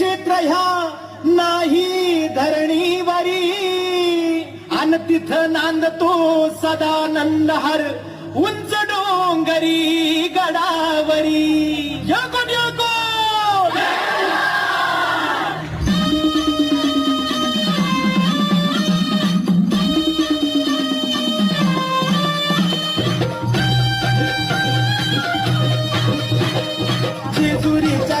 क्षेत्र ह्या नाही धरणीवरी. अन तिथं नांदतो सदानंद हर उंच डोंगरी गडावरी. यको यको जेजुरीच्या